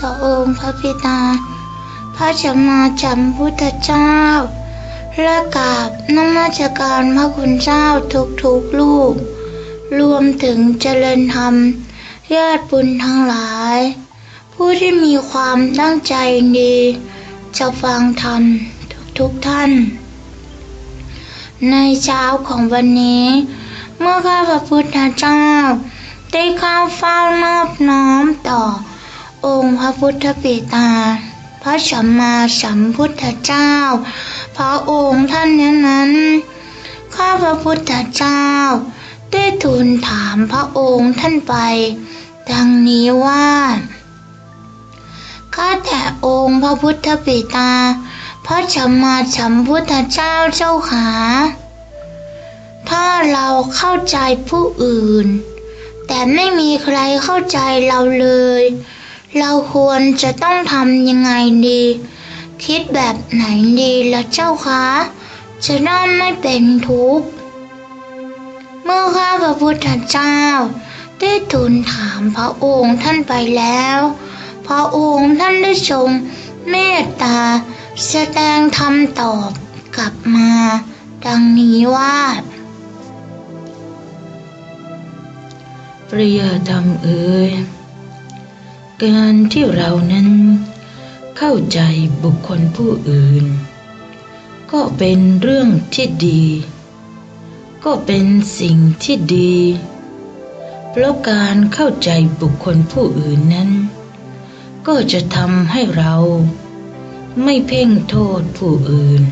ต่อองค์พระบิดา พระสัมมาสัมพุทธเจ้าและกราบนมัสการพระคุณเจ้าทุกๆลูก รวมถึงเจริญธรรม ญาติบุญทั้งหลาย ผู้ที่มีความตั้งใจดี จะฟังธรรมทุกๆท่าน ในเช้าของวันนี้ เมื่อข้าพระพุทธเจ้า ได้เข้าเฝ้านอบน้อมต่อ องค์พระพุทธบิดาพระสัมมาสัมพุทธเจ้า พระองค์ท่านนั้นนั้น ข้าพระพุทธเจ้า ได้ทูลถามพระองค์ท่านไป ดังนี้ว่า ข้าแต่องค์พระพุทธบิดาพระสัมมาสัมพุทธเจ้าเจ้าขา ถ้าเราเข้าใจผู้อื่น แต่ไม่มีใครเข้าใจเราเลย เราควรจะต้องทำยังไงดี คิดแบบไหนดีละเจ้าคะ จะได้ไม่เป็นทุกข์ เมื่อข้าพระพุทธเจ้า ได้ทูลถามพระองค์ท่านไปแล้ว พระองค์ท่านได้ทรงเมตตา แสดงธรรมตอบกลับมา ดังนี้ว่าปริยธรรมเอ่ย การที่เรานั้นเข้าใจบุคคลผู้อื่น ก็เป็นเรื่องที่ดี ก็เป็นสิ่งที่ดี เพราะการเข้าใจบุคคลผู้อื่นนั้น ก็จะทำให้เราไม่เพ่งโทษผู้อื่น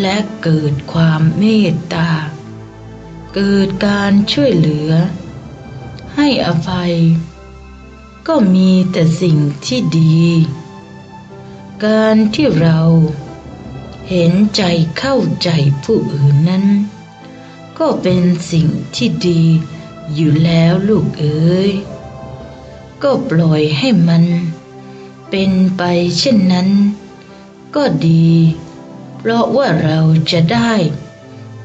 และเกิดความเมตตา เกิดการช่วยเหลือ ให้อภัย ก็มีแต่สิ่งที่ดี การที่เราเห็นใจเข้าใจผู้อื่นนั้น ก็เป็นสิ่งที่ดีอยู่แล้วลูกเอ๋ย ก็ปล่อยให้มัน เป็นไปเช่นนั้น ก็ดี เพราะว่าเราจะได้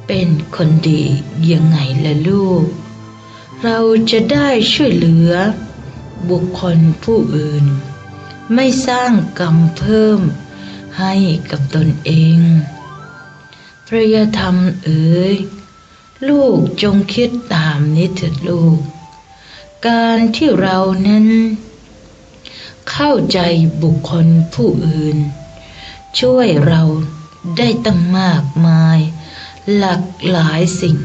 เป็นคนดียังไงล่ะลูก เราจะได้ช่วยเหลือ บุคคลผู้อื่น ไม่สร้างกรรมเพิ่มให้กับตนเองพระยธรรมเอ๋ยลูกจงคิดตามนี้เถิดลูก การที่เรานั้น เข้าใจบุคคลผู้อื่น ช่วยเราได้ตั้งมากมาย หลากหลายสิ่ง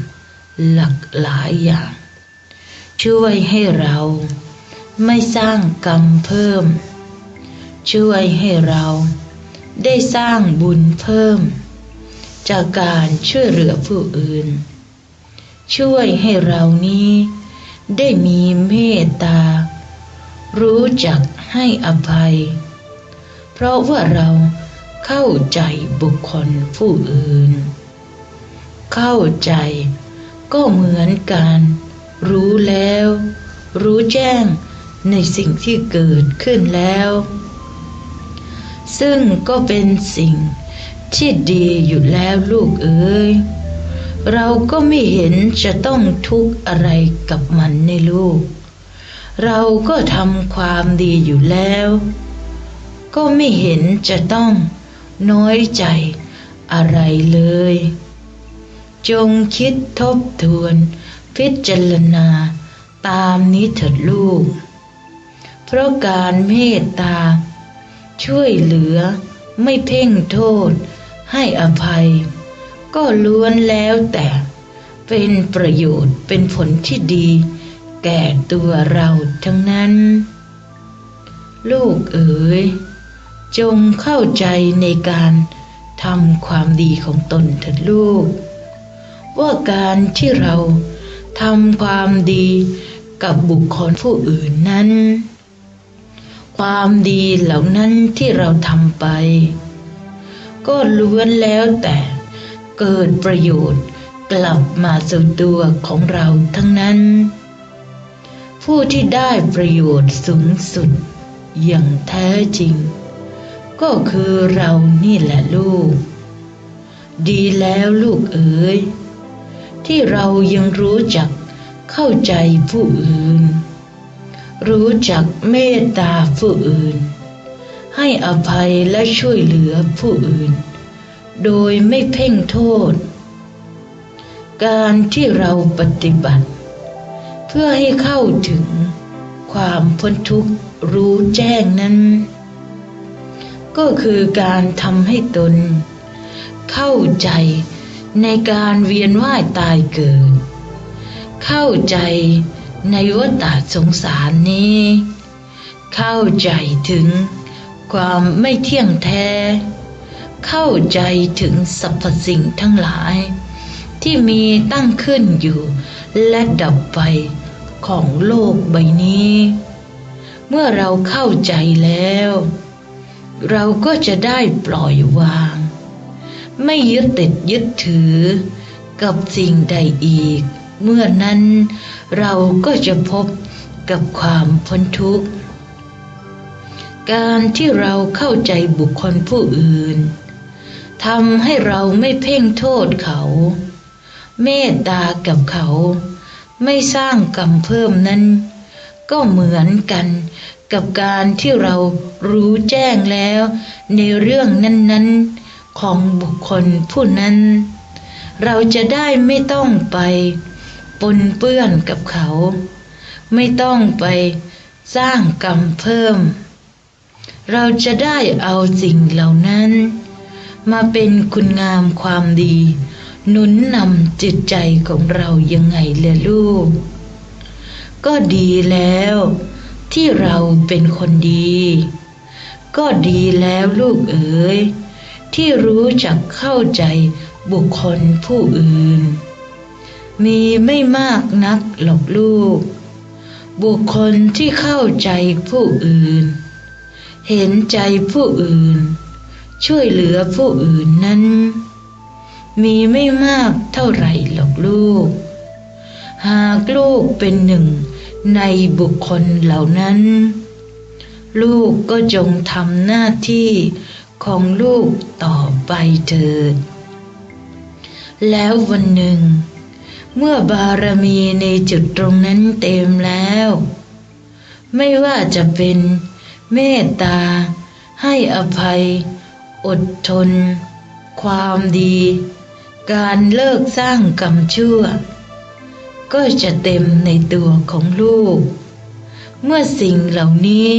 หลากหลายอย่าง ช่วยให้เรา ไม่สร้างกรรมเพิ่ม ช่วยให้เราได้สร้างบุญเพิ่ม จากการช่วยเหลือผู้อื่น ช่วยให้เรานี้ได้มีเมตตา รู้จักให้อภัย เพราะว่าเราเข้าใจบุคคลผู้อื่น เข้าใจก็เหมือนการรู้แล้ว รู้แจ้ง ในสิ่งที่เกิดขึ้นแล้ว ซึ่งก็เป็นสิ่งที่ดีอยู่แล้วลูกเอ๋ยเราก็ไม่เห็นจะต้องทุกข์อะไรกับมันในลูก เราก็ทำความดีอยู่แล้ว ก็ไม่เห็นจะต้องน้อยใจอะไรเลย จงคิดทบทวนพิจารณาตามนี้เถิดลูก เพราะการเมตตา ช่วยเหลือไม่เพ่งโทษ ให้อภัย ก็ล้วนแล้วแต่เป็นประโยชน์เป็นผลที่ดี แก่ตัวเราทั้งนั้น ลูกเอ๋ย จงเข้าใจในการทำความดีของตนเถิดลูก ว่าการที่เราทำความดีกับบุคคลผู้อื่นนั้น ความดีเหล่านั้นที่เราทำไป ก็ล้วนแล้วแต่เกิดประโยชน์กลับมาสู่ตัวของเราทั้งนั้น ผู้ที่ได้ประโยชน์สูงสุด อย่างแท้จริง ก็คือเรานี่แหละลูก ดีแล้วลูกเอ๋ยที่เรายังรู้จักเข้าใจผู้อื่น รู้จักเมตตาผู้อื่น ให้อภัยและช่วยเหลือผู้อื่น โดยไม่เพ่งโทษ การที่เราปฏิบัติ เพื่อให้เข้าถึงความพ้นทุกข์รู้แจ้งนั้น ก็คือการทำให้ตน เข้าใจในการเวียนว่ายตายเกิด เข้าใจ ในวัฏสงสารนี้ เข้าใจถึงความไม่เที่ยงแท้ เข้าใจถึงสรรพสิ่งทั้งหลาย ที่มีตั้งขึ้นอยู่และดับไปของโลกใบนี้ เมื่อเราเข้าใจแล้ว เราก็จะได้ปล่อยวาง ไม่ยึดติดยึดถือกับสิ่งใดอีก เมื่อนั้นเราก็จะพบกับความพ้นทุกข์ การที่เราเข้าใจบุคคลผู้อื่นทำให้เราไม่เพ่งโทษเขา เมตตากับเขา ไม่สร้างกรรมเพิ่มนั้น ก็เหมือนกันกับการที่เรารู้แจ้งแล้ว ในเรื่องนั้นๆของบุคคลผู้นั้น เราจะได้ไม่ต้องไป ปนเปื้อนกับเขา ไม่ต้องไปสร้างกรรมเพิ่ม เราจะได้เอาสิ่งเหล่านั้น มาเป็นคุณงามความดี หนุนนำจิตใจของเรายังไงเลยลูก ก็ดีแล้ว ที่เราเป็นคนดี ก็ดีแล้วลูกเอ๋ยที่รู้จักเข้าใจบุคคลผู้อื่น มีไม่มากนักหรอกลูก บุคคลที่เข้าใจผู้อื่น เห็นใจผู้อื่น ช่วยเหลือผู้อื่นนั้น มีไม่มากเท่าไหร่หรอกลูก หากลูกเป็นหนึ่งในบุคคลเหล่านั้น ลูกก็จงทำหน้าที่ของลูกต่อไปเถิด แล้ววันหนึ่ง เมื่อบารมีในจุดตรงนั้นเต็มแล้ว ไม่ว่าจะเป็นเมตตา ให้อภัย อดทน ความดี การเลิกสร้างกรรมชั่ว ก็จะเต็มในตัวของลูก เมื่อสิ่งเหล่านี้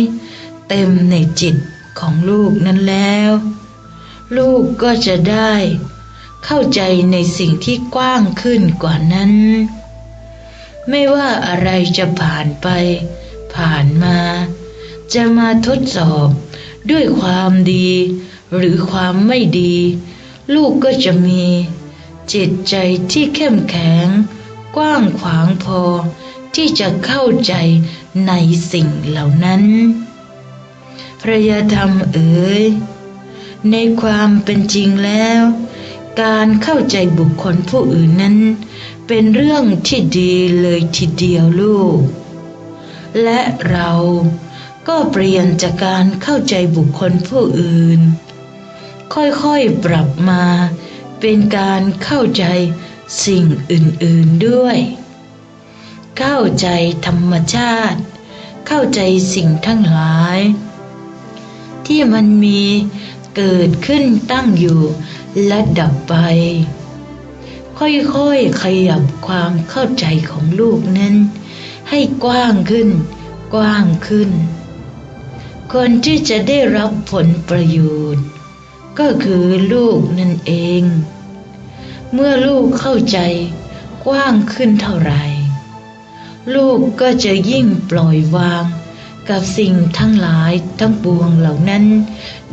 เต็มในจิตของลูกนั้นแล้ว ลูกก็จะได้ เข้าใจในสิ่งที่กว้างขึ้นกว่านั้น ไม่ว่าอะไรจะผ่านไป ผ่านมา จะมาทดสอบด้วยความดี หรือความไม่ดี ลูกก็จะมี จิตใจที่เข้มแข็ง กว้างขวางพอ ที่จะเข้าใจในสิ่งเหล่านั้นพระยธรรมเอ๋ยในความเป็นจริงแล้ว การเข้าใจบุคคลผู้อื่นนั้น เป็นเรื่องที่ดีเลยทีเดียวลูก และเราก็เปลี่ยนจากการเข้าใจบุคคลผู้อื่น ค่อยๆปรับมาเป็นการเข้าใจสิ่งอื่นๆด้วย เข้าใจธรรมชาติ เข้าใจสิ่งทั้งหลาย ที่มันมีเกิดขึ้นตั้งอยู่ และดับไป ค่อยๆขยับความเข้าใจของลูกนั้น ให้กว้างขึ้น กว้างขึ้น คนที่จะได้รับผลประโยชน์ ก็คือลูกนั่นเอง เมื่อลูกเข้าใจกว้างขึ้นเท่าไหร่ ลูกก็จะยิ่งปล่อยวางกับสิ่งทั้งหลายทั้งปวงเหล่านั้น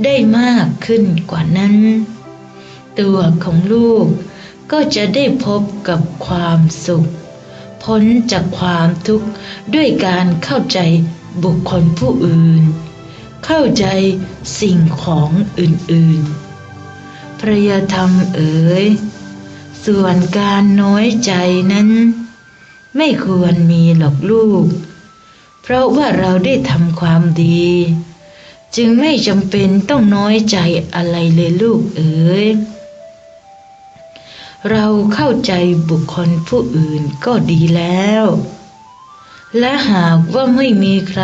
ได้มากขึ้นกว่านั้น ตัวของลูก ก็จะได้พบกับความสุข พ้นจากความทุกข์ด้วยการเข้าใจบุคคลผู้อื่น เข้าใจสิ่งของอื่นๆพระยาธรรมเอ๋ยส่วนการน้อยใจนั้น ไม่ควรมีหรอกลูก เพราะว่าเราได้ทำความดี จึงไม่จำเป็นต้องน้อยใจอะไรเลยลูกเอ๋ย เราเข้าใจบุคคลผู้อื่นก็ดีแล้ว และหากว่าไม่มีใคร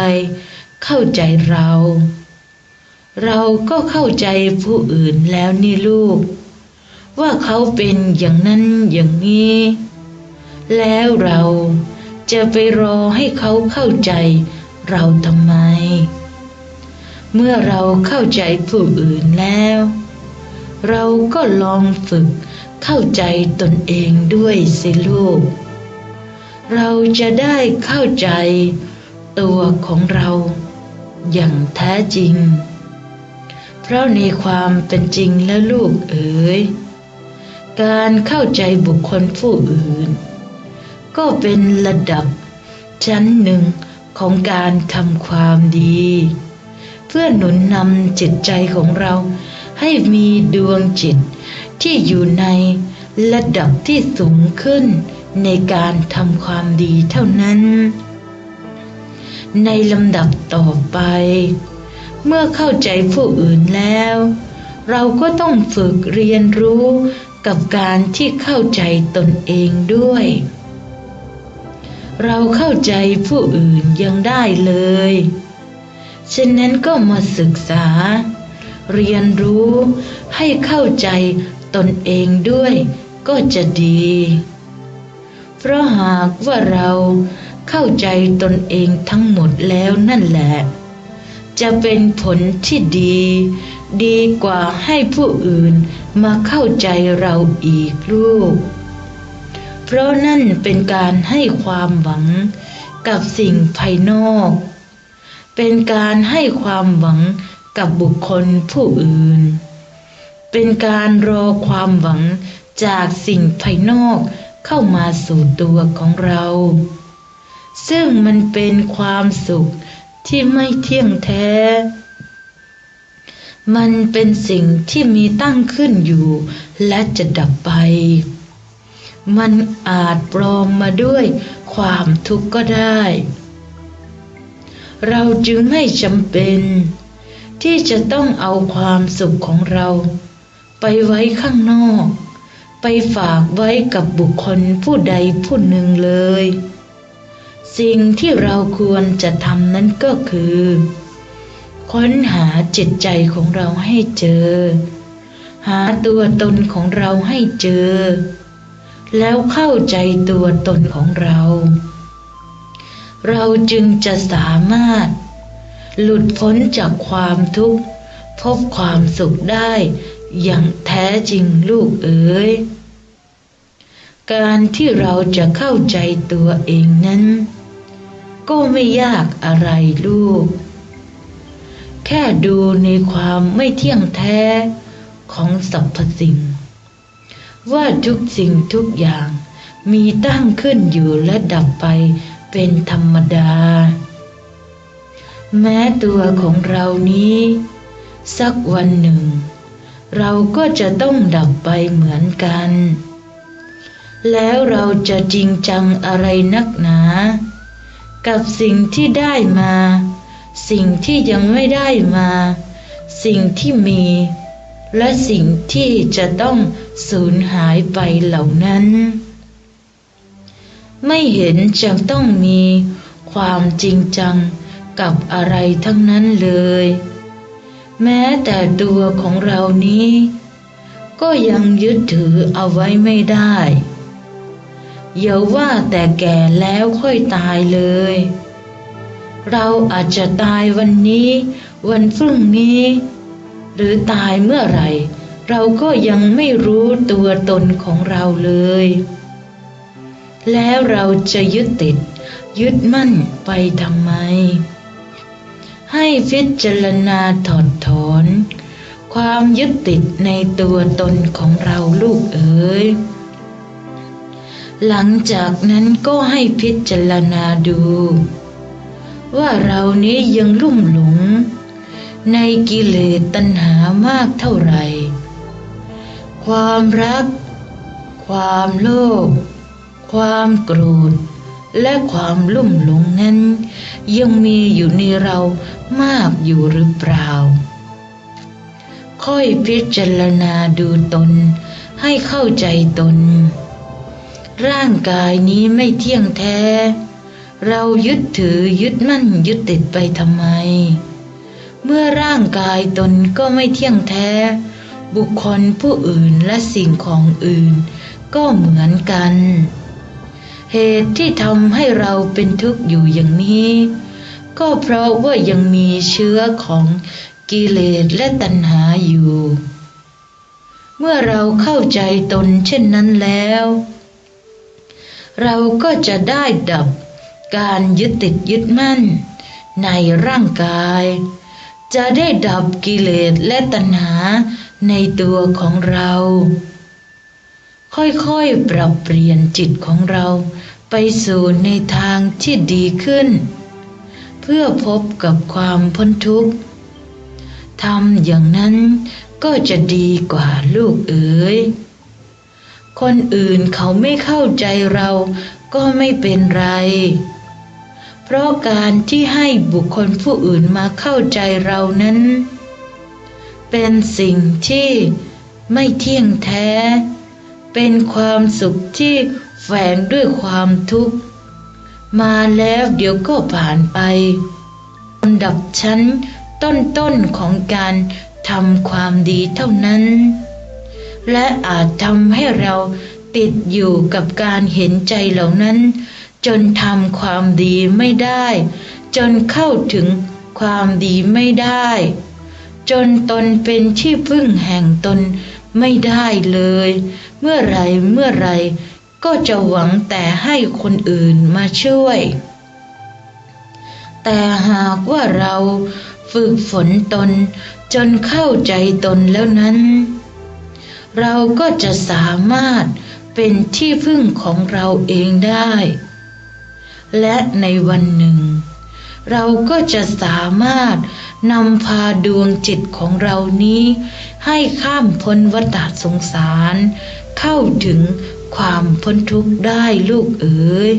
เข้าใจเรา เราก็เข้าใจผู้อื่นแล้วนี่ลูก ว่าเขาเป็นอย่างนั้นอย่างนี้ แล้วเราจะไปรอให้เขาเข้าใจเราทำไม เมื่อเราเข้าใจผู้อื่นแล้ว เราก็ลองฝึก เข้าใจตนเองด้วยสิลูก เราจะได้เข้าใจตัวของเราอย่างแท้จริง เพราะในความเป็นจริงแล้วลูกเอ๋ย การเข้าใจบุคคลผู้อื่น ก็เป็นระดับชั้นหนึ่งของการทำความดี เพื่อหนุนนำจิตใจของเราให้มีดวงจิต ที่อยู่ในระดับที่สูงขึ้นในการทำความดีเท่านั้น ในลำดับต่อไป เมื่อเข้าใจผู้อื่นแล้ว เราก็ต้องฝึกเรียนรู้กับการที่เข้าใจตนเองด้วย เราเข้าใจผู้อื่นยังได้เลย ฉะนั้นก็มาศึกษา เรียนรู้ให้เข้าใจ ตนเองด้วยก็จะดี เพราะหากว่าเราเข้าใจตนเองทั้งหมดแล้วนั่นแหละ จะเป็นผลที่ดี ดีกว่าให้ผู้อื่นมาเข้าใจเราอีกลูก เพราะนั่นเป็นการให้ความหวังกับสิ่งภายนอก เป็นการให้ความหวังกับบุคคลผู้อื่น เป็นการรอความหวังจากสิ่งภายนอกเข้ามาสู่ตัวของเรา ซึ่งมันเป็นความสุขที่ไม่เที่ยงแท้ มันเป็นสิ่งที่มีตั้งขึ้นอยู่ และจะดับไป มันอาจปลอมมาด้วยความทุกข์ก็ได้ เราจึงไม่จำเป็น ที่จะต้องเอาความสุขของเรา ไปไว้ข้างนอก ไปฝากไว้กับบุคคลผู้ใดผู้หนึ่งเลย สิ่งที่เราควรจะทำนั้นก็คือ ค้นหาจิตใจของเราให้เจอ หาตัวตนของเราให้เจอ แล้วเข้าใจตัวตนของเรา เราจึงจะสามารถ หลุดพ้นจากความทุกข์พบความสุขได้ อย่างแท้จริงลูกเอ๋ย การที่เราจะเข้าใจตัวเองนั้น ก็ไม่ยากอะไรลูก แค่ดูในความไม่เที่ยงแท้ของสรรพสิ่ง ว่าทุกสิ่งทุกอย่างมีตั้งขึ้นอยู่และดับไปเป็นธรรมดา แม้ตัวของเรานี้ สักวันหนึ่ง เราก็จะต้องดับไปเหมือนกัน แล้วเราจะจริงจังอะไรนักหนา กับสิ่งที่ได้มา สิ่งที่ยังไม่ได้มา สิ่งที่มี และสิ่งที่จะต้องสูญหายไปเหล่านั้น ไม่เห็นจะต้องมีความจริงจังกับอะไรทั้งนั้นเลย แม้แต่ตัวของเรานี้ ก็ยังยึดถือเอาไว้ไม่ได้อย่าว่าแต่แก่แล้วค่อยตายเลย เราอาจจะตายวันนี้ วันพรุ่งนี้ หรือตายเมื่อไหร่ เราก็ยังไม่รู้ตัวตนของเราเลย แล้วเราจะยึดติด ยึดมั่นไปทำไม ให้พิจารณาถอดถอน ความยึดติดในตัวตนของเราลูกเอ๋ยหลังจากนั้นก็ให้พิจารณาดู ว่าเรานี้ยังลุ่มหลง ในกิเลสตัณหามากเท่าไหร่ ความรัก ความโลภความโกรธ และความลุ่มหลงนั้น ยังมีอยู่ในเรามากอยู่หรือเปล่า ค่อยพิจารณาดูตน ให้เข้าใจตน ร่างกายนี้ไม่เที่ยงแท้ เรายึดถือยึดมั่นยึดติดไปทำไม เมื่อร่างกายตนก็ไม่เที่ยงแท้ บุคคลผู้อื่นและสิ่งของอื่น ก็เหมือนกัน เหตุที่ทำให้เราเป็นทุกข์อยู่อย่างนี้ ก็เพราะว่ายังมีเชื้อของกิเลสและตัณหาอยู่ เมื่อเราเข้าใจตนเช่นนั้นแล้ว เราก็จะได้ดับการยึดติดยึดมั่น ในร่างกาย จะได้ดับกิเลสและตัณหาในตัวของเรา ค่อยๆ ปรับเปลี่ยนจิตของเรา ไปสู่ในทางที่ดีขึ้น เพื่อพบกับความพ้นทุกข์ทำอย่างนั้นก็จะดีกว่าลูกเอ๋ย คนอื่นเขาไม่เข้าใจเราก็ไม่เป็นไร เพราะการที่ให้บุคคลผู้อื่นมาเข้าใจเรานั้น เป็นสิ่งที่ไม่เที่ยงแท้ เป็นความสุขที่แฝงด้วยความทุกข์ มาแล้วเดี๋ยวก็ผ่านไปลำดับชั้นต้นๆของการทำความดีเท่านั้น และอาจทำให้เราติดอยู่กับการเห็นใจเหล่านั้น จนทำความดีไม่ได้ จนเข้าถึงความดีไม่ได้ จนตนเป็นที่พึ่งแห่งตน ไม่ได้เลย เมื่อไรเมื่อไรก็จะหวังแต่ให้คนอื่นมาช่วย แต่หากว่าเราฝึกฝนตนจนเข้าใจตนแล้วนั้น เราก็จะสามารถเป็นที่พึ่งของเราเองได้ และในวันหนึ่ง เราก็จะสามารถ นำพาดวงจิตของเรานี้ ให้ข้ามพ้นวัฏสงสาร เข้าถึงความพ้นทุกข์ได้ลูกเอ๋ย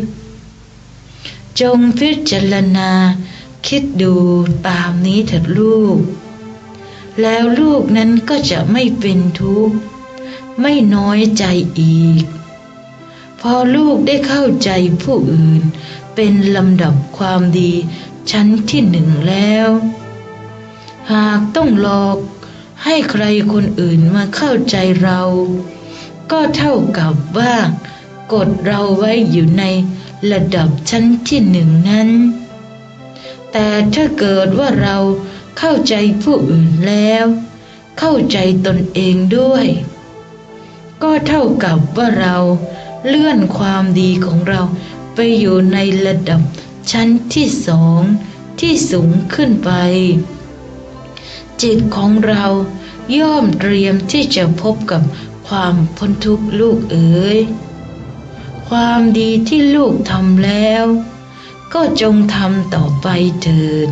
จงพิจารณา คิดดูตามนี้เถิดลูก แล้วลูกนั้นก็จะไม่เป็นทุกข์ ไม่น้อยใจอีก พอลูกได้เข้าใจผู้อื่น เป็นลำดับความดีชั้นที่หนึ่งแล้ว หากต้องหลอกให้ใครคนอื่นมาเข้าใจเรา ก็เท่ากับว่ากดเราไว้อยู่ในระดับชั้นที่หนึ่งนั้น แต่ถ้าเกิดว่าเราเข้าใจผู้อื่นแล้ว เข้าใจตนเองด้วย ก็เท่ากับว่าเราเลื่อนความดีของเราไปอยู่ในระดับชั้นที่สองที่สูงขึ้นไป จิตของเราย่อมเตรียมที่จะพบกับความพ้นทุกข์ลูกเอ๋ยความดีที่ลูกทำแล้ว ก็จงทำต่อไปเถิด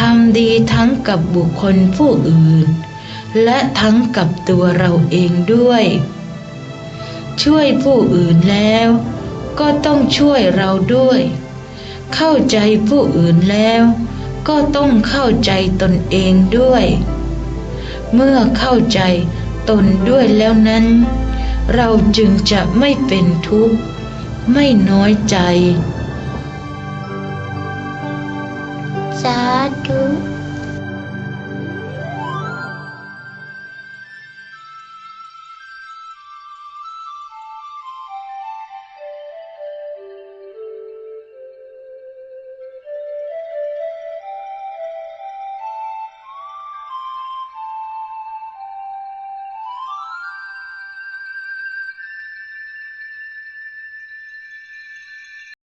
ทำดีทั้งกับบุคคลผู้อื่น และทั้งกับตัวเราเองด้วย ช่วยผู้อื่นแล้วก็ต้องช่วยเราด้วย เข้าใจผู้อื่นแล้ว ก็ต้องเข้าใจตนเองด้วย เมื่อเข้าใจตนด้วยแล้วนั้น เราจึงจะไม่เป็นทุกข์ ไม่น้อยใจ